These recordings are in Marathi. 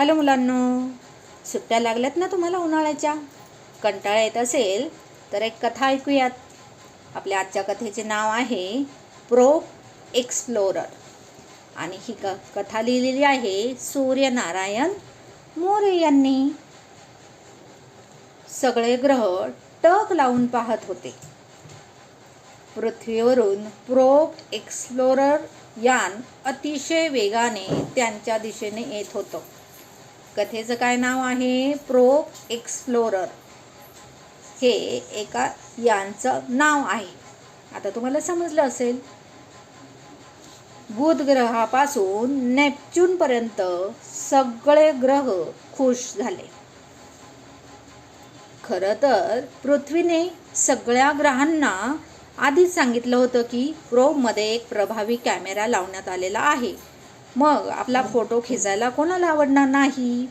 हॅलो मुलांनो सुट्ट्या लागल्यात ना तुम्हाला उन्हाळ्याच्या? कंटाळा येत असेल तर एक कथा ऐकूयात. आपल्या आजच्या कथेचे नाव आहे प्रो एक्सप्लोरर. आणि ही क कथा लिहिलेली आहे सूर्यनारायण मोरे यांनी. सगळे ग्रह टक लावून पाहत होते. पृथ्वीवरून प्रोक एक्सप्लोरर यान अतिशय वेगाने त्यांच्या दिशेने येत होतं. कथेचं काय नाव आहे? Pro explorer. हे एका यांचं नाव आहे. आता तुम्हाला समजलं असेल. बुध ग्रहापासून नेपच्यूनपर्यंत सगळे ग्रह खुश झाले. खरं तर पृथ्वीने सगळ्या ग्रहांना आधीच सांगितलं होतं की प्रोमध्ये एक प्रभावी कॅमेरा लावण्यात आलेला आहे. मग आपला फोटो खेचायला कोणाला आवडणार नाही?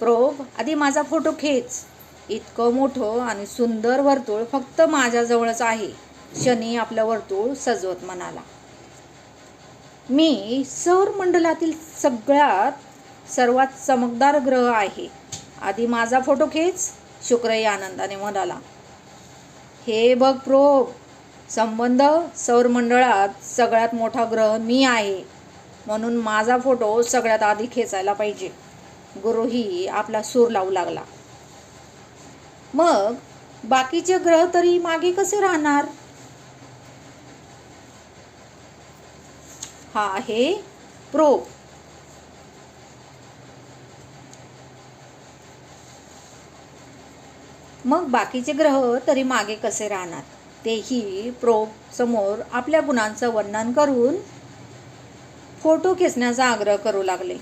प्रोब आधी माझा फोटो खेच. इतकं मोठं आणि सुंदर वर्तुळ फक्त माझ्याजवळच आहे. शनी आपलं वर्तुळ सजवत म्हणाला. मी सौरमंडलातील सगळ्यात सर्वात चमकदार ग्रह आहे. आधी माझा फोटो खेच शुक्रही आनंदाने म्हणाला. हे बघ प्रोब संबंध सौरमंडळात सगळ्यात मोठा ग्रह मी आहे. म्हणून माझा फोटो सगळ्यात आधी खेचायला पाहिजे. गुरुही आपला सूर लावू लागला. मग बाकीचे ग्रह तरी मागे कसे राहणार? हा आहे प्रोब. मग बाकीचे ग्रह तरी मागे कसे राहणार? तेही प्रोब समोर आपल्या गुणांचं वर्णन करून फोटो खेचण्याचा आग्रह करू लागले.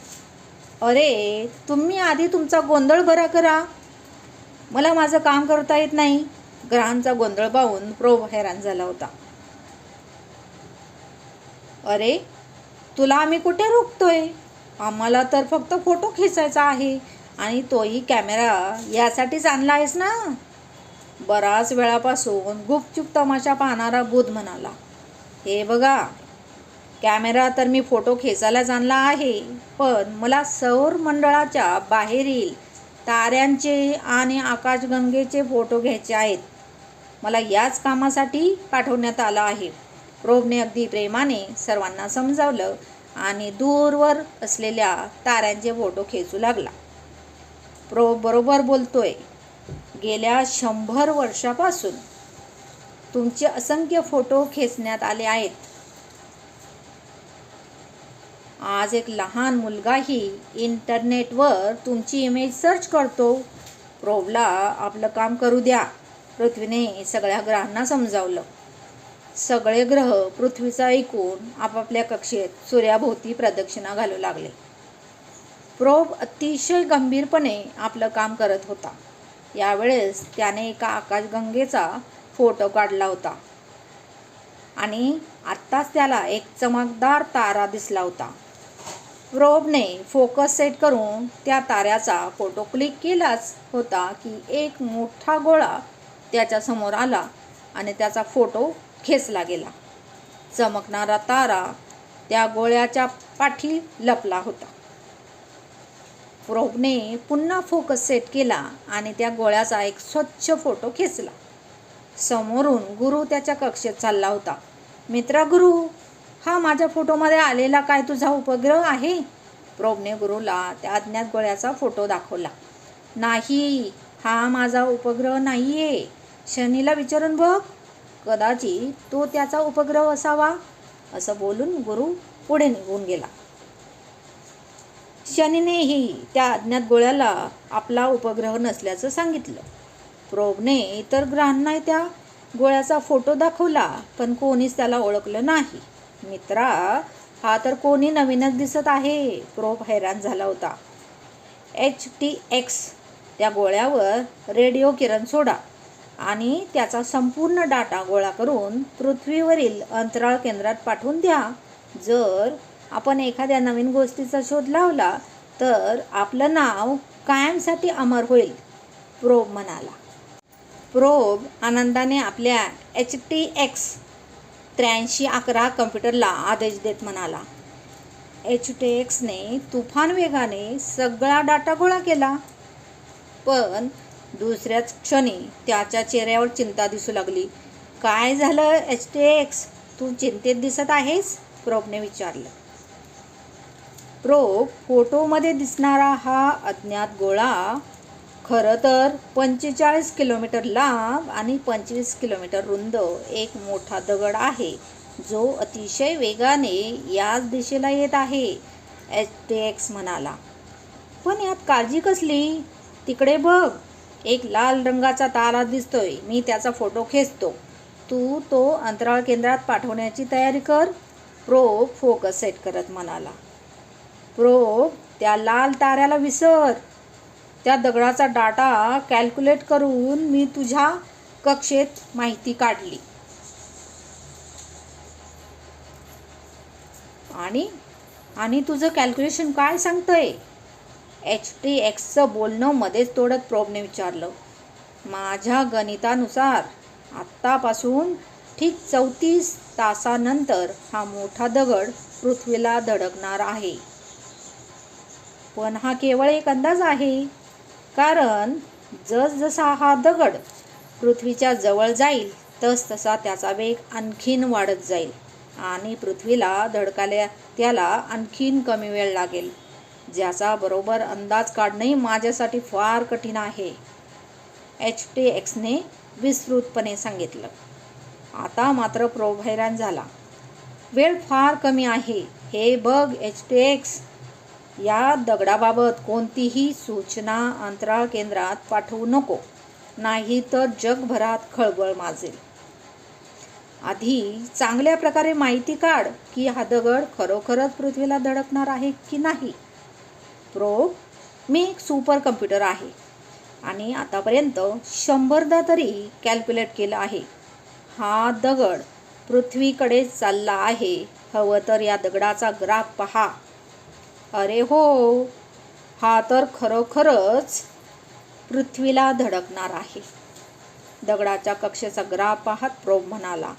अरे तुम्ही आधी तुमचा गोंधळ बरा करा. मला माझं काम करता येत नाही. ग्रहांचा गोंधळ पाहून प्रोब हैराण झाला होता. अरे तुला आम्ही कुठे रोखतोय? आम्हाला तर फक्त फोटो खेचायचा आहे आणि तोही कॅमेरा यासाठीच आणला आहेस ना? बराच वेळापासून गुपचूप तमाशा पाहणारा बुध म्हणाला हे बघा कॅमेरा तर मी फोटो खेचायलाच आणला आहे पण मला सौर मंडळाच्या बाहेरील ताऱ्यांचे आणि आकाशगंगेचे फोटो घ्यायचे आहेत. मला याच कामासाठी पाठवण्यात आलं आहे. प्रोबने अगदी प्रेमाने सर्वांना समजावलं आणि दूरवर असलेल्या ताऱ्यांचे फोटो खेचू लागला. प्रोब बरोबर बोलतोय गेल्या शंभर वर्षापासून तुमचे असंख्य फोटो खेचण्यात आले आहेत. आज एक लहान मुलगाही इंटरनेटवर तुमची इमेज सर्च करतो. प्रोबला आपलं काम करू द्या. पृथ्वीने सगळ्या ग्रहांना समजावलं. सगळे ग्रह पृथ्वीचा ऐकून आपापल्या कक्षेत सूर्याभोवती प्रदक्षिणा घालू लागले. प्रोब अतिशय गंभीरपणे आपलं काम करत होता. यावेळेस त्याने एका आकाशगंगेचा फोटो काढला होता. आणि आत्ताच त्याला एक चमकदार तारा दिसला होता. रोबने फोकस सेट करून त्या ताऱ्याचा फोटो क्लिक केलाच होता की एक मोठा गोळा त्याच्यासमोर आला आणि त्याचा फोटो खेचला गेला. चमकणारा तारा त्या गोळ्याच्या पाठी लपला होता. रोबने पुन्हा फोकस सेट केला आणि त्या गोळ्याचा एक स्वच्छ फोटो खेचला. समोरून गुरु त्याच्या कक्षेत चालला होता. मित्रा गुरु हा माझ्या फोटोमध्ये आलेला काय तुझा उपग्रह आहे? प्रोबने गुरुला त्या अज्ञात गोळ्याचा फोटो दाखवला. नाही हा माझा उपग्रह नाही आहे शनीला विचारून बघ. कदाचित तो त्याचा उपग्रह असावा असं बोलून गुरु पुढे निघून गेला. शनीनेही त्या अज्ञात गोळ्याला आपला उपग्रह नसल्याचं सांगितलं. प्रोबने इतर ग्रहांना त्या गोळ्याचा फोटो दाखवला पण कोणीच त्याला ओळखलं नाही. मित्रा हा तर कोणी नवीनच दिसत आहे. प्रोब हैराण झाला होता. एच टी एक्स त्या गोळ्यावर रेडिओ किरण सोडा आणि त्याचा संपूर्ण डाटा गोळा करून पृथ्वीवरील अंतराळ केंद्रात पाठवून द्या. जर आपण एखाद्या नवीन गोष्टीचा शोध लावला तर आपलं नाव कायमसाठी अमर होईल प्रोब म्हणाला. प्रोब आनंदाने आपल्या एच टी एक्स त्र्याऐंशी अकरा कम्प्युटरला आदेश देत म्हणाला. एच टी एक्सने तुफान वेगाने सगळा डाटा गोळा केला. पण दुसऱ्याच क्षणी त्याच्या चेहऱ्यावर चिंता दिसू लागली. काय झालं एच टी एक्स तू चिंतेत दिसत आहेस? प्रोबने विचारलं. प्रोब फोटोमध्ये दिसणारा हा अज्ञात गोळा खरं तर पंचेचाळीस किलोमीटर लांब आणि पंचवीस किलोमीटर रुंद एक मोठा दगड आहे जो अतिशय वेगाने याच दिशेला येत आहे एच टी एक्स म्हणाला. पण यात काळजी कसली? तिकडे बघ एक लाल रंगाचा तारा दिसतोय. मी त्याचा फोटो खेचतो. तू तो अंतराळ केंद्रात पाठवण्याची तयारी कर. प्रोब फोकस सेट करत म्हणाला. प्रोब त्या लाल ताऱ्याला विसर. त्या दगडाचा डाटा कॅल्क्युलेट करून मी तुझ्या कक्षेत माहिती काढली. आणि आणि तुझं कॅल्क्युलेशन काय सांगतंय? एच टी एक्सचं बोलणं मध्येच तोडत प्रोबने विचारलं. माझ्या गणितानुसार आत्तापासून ठीक चौतीस तासानंतर हा मोठा दगड पृथ्वीला धडकणार आहे. पण हा केवळ एक अंदाज आहे. कारण जसजसा हा दगड पृथ्वीच्या जवळ जाईल तस तसा त्याचा वेग आणखीन वाढत जाईल. आणि पृथ्वीला धडकाल्या त्याला आणखीन कमी वेळ लागेल ज्याचा बरोबर अंदाज काढणंही माझ्यासाठी फार कठीण आहे. एच टी एक्सने विस्तृतपणे सांगितलं. आता मात्र प्रोभैरान झाला. वेळ फार कमी आहे. हे बघ एच टी एक्स. या दगडाबाबत कोणतीही सूचना अंतराळ केंद्रात पाठवू नको. नाही तर जगभरात खळबळ माजेल. आधी चांगल्या प्रकारे माहिती काढ की हा दगड खरोखरच पृथ्वीला धडकणार आहे की नाही. प्रोब मी एक सुपर कम्प्युटर आहे आणि आतापर्यंत शंभरदा तरी कॅल्क्युलेट केलं आहे. हा दगड पृथ्वीकडे चालला आहे. हवं तर या दगडाचा ग्राफ पहा. अरे हो हा तर खरोखरच पृथ्वीला धडकणार आहे. दगडाच्या कक्षेचा ग्राफ पाहत प्रोब म्हणाला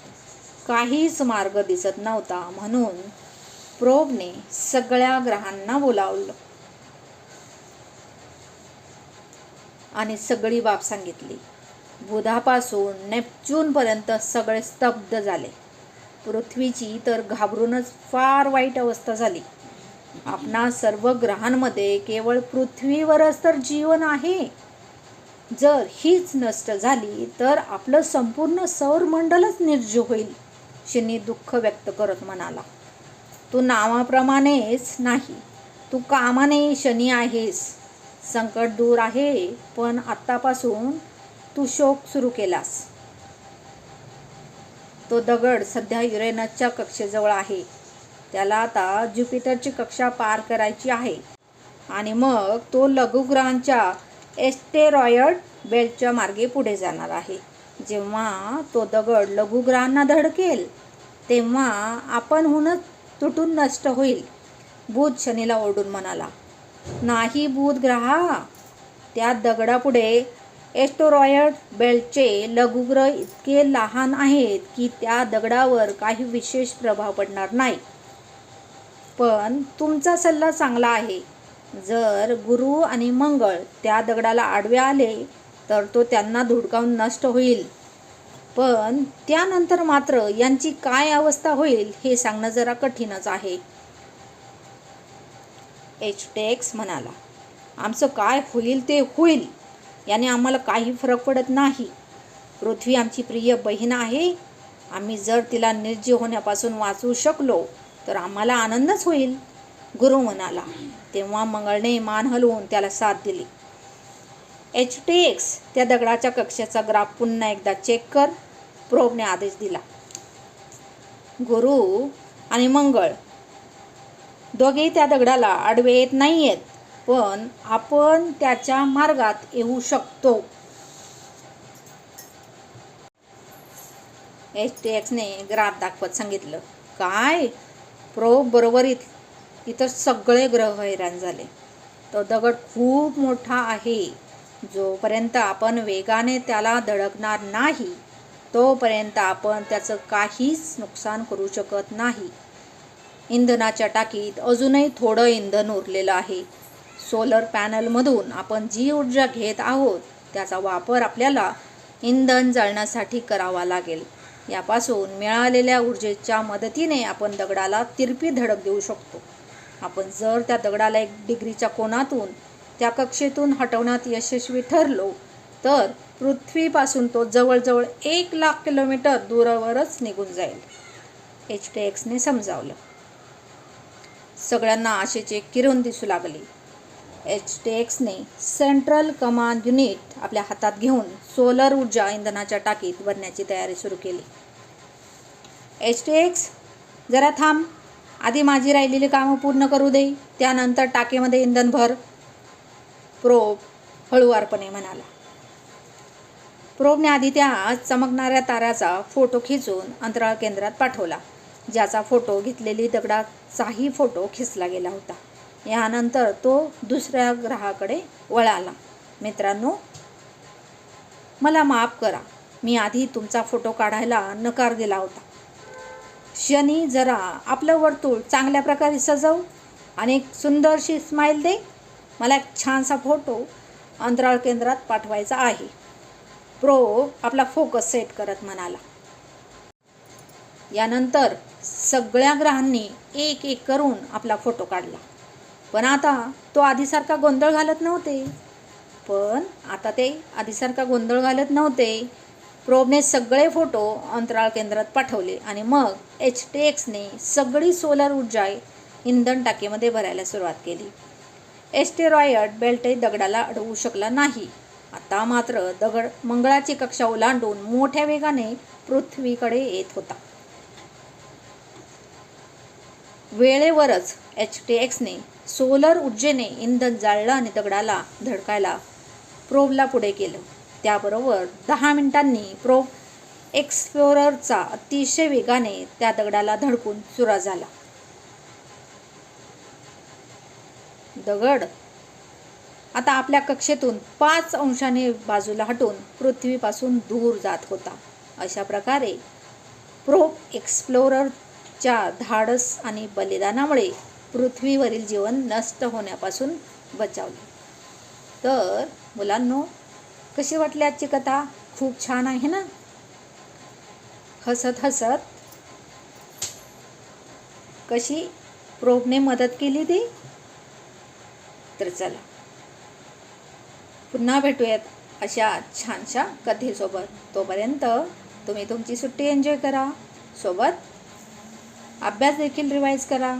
काहीच मार्ग दिसत नव्हता म्हणून प्रोबने सगळ्या ग्रहांना बोलावलं आणि सगळी बाब सांगितली. बुधापासून नेपच्यूनपर्यंत सगळे स्तब्ध झाले. पृथ्वीची तर घाबरूनच फार वाईट अवस्था झाली. आपणा सर्व ग्रहांमध्ये केवळ पृथ्वीवरच तर जीवन आहे. जर हीच नष्ट झाली तर आपलं संपूर्ण सौरमंडलच निर्जीव होईल शनी दुःख व्यक्त करत म्हणाला. तू नावाप्रमाणेच नाही तू कामाने शनी आहेस. संकट दूर आहे पण आत्तापासून तू शोक सुरू केलास. तो दगड सध्या युरेनसच्या कक्षेजवळ आहे. त्याला आता ज्युपिटरची कक्षा पार करायची आहे. आणि मग तो लघुग्रहांच्या एस्टेरॉयड बेल्टच्या मार्गे पुढे जाणार आहे. जेव्हा तो दगड लघुग्रहांना धडकेल तेव्हा आपणहूनच तुटून नष्ट होईल. बुध शनीला ओरडून म्हणाला नाही बुध ग्रहा त्या दगडापुढे एस्टोरॉयड बेल्टचे लघुग्रह इतके लहान आहेत की त्या दगडावर काही विशेष प्रभाव पडणार नाही. पण तुमचा सल्ला चांगला आहे. जर गुरु आणि मंगळ त्या दगडाला आडवे आले तर तो त्यांना धुडकावून नष्ट होईल. पण त्यानंतर मात्र यांची काय अवस्था होईल हे सांगणं जरा कठीणच आहे. एच टेक्स म्हणाला आमचं काय होईल ते होईल याने आम्हाला काही फरक पडत नाही. पृथ्वी आमची प्रिय बहीण आहे. आम्ही जर तिला निर्जीव होण्यापासून वाचवू शकलो तर आम्हाला आनंदच होईल. गुरु म्हणाला. तेव्हा मंगळने मान हलवून त्याला साथ दिली. एच टी एक्स त्या दगडाच्या कक्षेचा ग्राफ पुन्हा एकदा चेक कर. प्रोबने आदेश दिला. गुरु आणि मंगळ. दोघेही त्या दगडाला आडवे येत नाही आहेत पण आपण त्याच्या मार्गात येऊ शकतो. एच टी एक्सने ग्राफ दाखवत सांगितलं. काय? बरोबर इत इतर सगळे ग्रह हैराण झाले. तो दगड खूप मोठा आहे. जोपर्यंत आपण वेगाने त्याला धडकणार नाही तोपर्यंत आपण त्याचं काहीच नुकसान करू शकत नाही. इंधनाच्या टाकीत अजूनही थोडं इंधन उरलेलं आहे. सोलर पॅनलमधून आपण जी ऊर्जा घेत आहोत त्याचा वापर आपल्याला इंधन जळण्यासाठी करावा लागेल. यापासून मिळालेल्या ऊर्जेच्या मदतीने आपण दगडाला तिरपी धडक देऊ शकतो. आपण जर त्या दगडाला एक डिग्रीच्या कोनातून त्या कक्षेतून हटवण्यात यशस्वी ठरलो तर पृथ्वीपासून तो जवळजवळ एक लाख किलोमीटर दूरावरच निघून जाईल. एच टी एक्सने समजावलं. सगळ्यांना आशेचे किरण दिसू लागले. एच टी एक्सने सेंट्रल कमांड युनिट आपल्या हातात घेऊन सोलर ऊर्जा इंधनाच्या टाकीत भरण्याची तयारी सुरू केली. एच टी एक्स जरा थांब. आधी माझी राहिलेली कामं पूर्ण करू दे. त्यानंतर टाकीमध्ये इंधन भर. प्रोब हळुवारपणे म्हणाला. प्रोबने आधी त्या चमकणाऱ्या ताऱ्याचा फोटो खिचून अंतराळ केंद्रात पाठवला ज्याचा फोटो घेतलेली दगडाचाही फोटो खिचला गेला होता. यानंतर तो दुसऱ्या ग्रहाकडे वळाला. मित्रांनो मला माफ करा. मी आधी तुमचा फोटो काढायला नकार दिला होता. शनी जरा आपलं वर्तुळ चांगल्या प्रकारे सजव आणि एक सुंदरशी स्माईल दे. मला एक छानसा फोटो अंतराळ केंद्रात पाठवायचा आहे. प्रो आपला फोकस सेट करत म्हणाला. यानंतर सगळ्या ग्रहांनी एक एक करून आपला फोटो काढला. पण आता तो आधीसारखा गोंधळ घालत नव्हते. पण आता ते आधीसारखा गोंधळ घालत नव्हते. प्रोबने सगळे फोटो अंतराळ केंद्रात पाठवले आणि मग एच टी एक्सने सगळी सोलर ऊर्जा इंधन टाकीमध्ये भरायला सुरुवात केली. एस्टेरॉयड बेल्टही दगडाला अडवू शकला नाही. आता मात्र दगड मंगळाची कक्षा ओलांडून मोठ्या वेगाने पृथ्वीकडे येत होता. वेळेवरच एच टी एक्सने सोलर ऊर्जेने इंधन जाळलं आणि दगडाला धडकायला प्रोबला पुढे केलं त्याबरोबर दहा मिनिटांनी प्रोब एक्सप्लोररचा अतिशय वेगाने त्या दगडाला धडकून चुरा झाला. दगड. आता आपल्या कक्षेतून पाच अंशाने बाजूला हटून पृथ्वीपासून दूर जात होता. अशा प्रकारे प्रोब एक्सप्लोररच्या धाडस आणि बलिदानामुळे पृथ्वीवरील जीवन नष्ट होण्यापासून बचावले. तर मुलांनो कशी वाटली आजची कथा? खूप छान आहे ना? हसत हसत कशी प्रोबने मदत केली ती? तर चला पुन्हा भेटूयात अशा छानशा कथेसोबत. तोपर्यंत तुम्ही तुमची सुट्टी एन्जॉय करा. सोबत अभ्यास देखील रिवाईज करा.